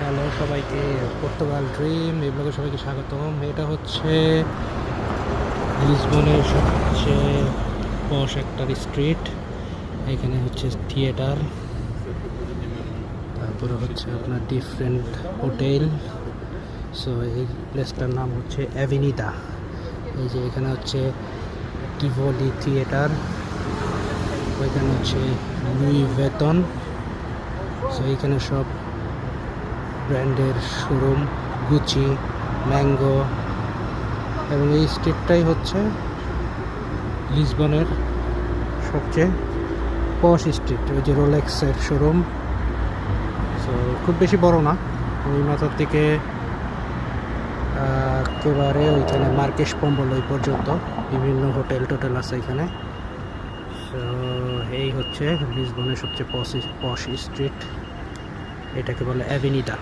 Hello সবাইকে, Portugal dream, এই ব্লগে সবাইকে স্বাগতম। এটা হচ্ছে লিসবনের সবচেয়ে পশ একটা স্ট্রিট, এখানে হচ্ছে থিয়েটার। তারপরে হচ্ছে আপনার ডিফারেন্ট হোটেল সো এই প্লেসটার নাম হচ্ছে অ্যাভিনিদা এই যে এখানে হচ্ছে টিভলি থিয়েটার ওইখানে হচ্ছে লুই বেতন সো এইখানে সব ব্র্যান্ডের শোরুম, গুচি, ম্যাঙ্গো এবং এই স্ট্রিটটাই হচ্ছে লিসবনের সবচেয়ে পশ স্ট্রিট ওই যে রোলেক্সের শোরুম। সো খুব বেশি বড় না, ওই মাথার থেকে একেবারে ওইখানে মার্কেশ পম্বল ওই পর্যন্ত, বিভিন্ন হোটেল টোটেল আছে এখানে। সো এই হচ্ছে লিসবনের সবচেয়ে পশ পশ স্ট্রিট। এটাকে বলে অ্যাভিনিটা।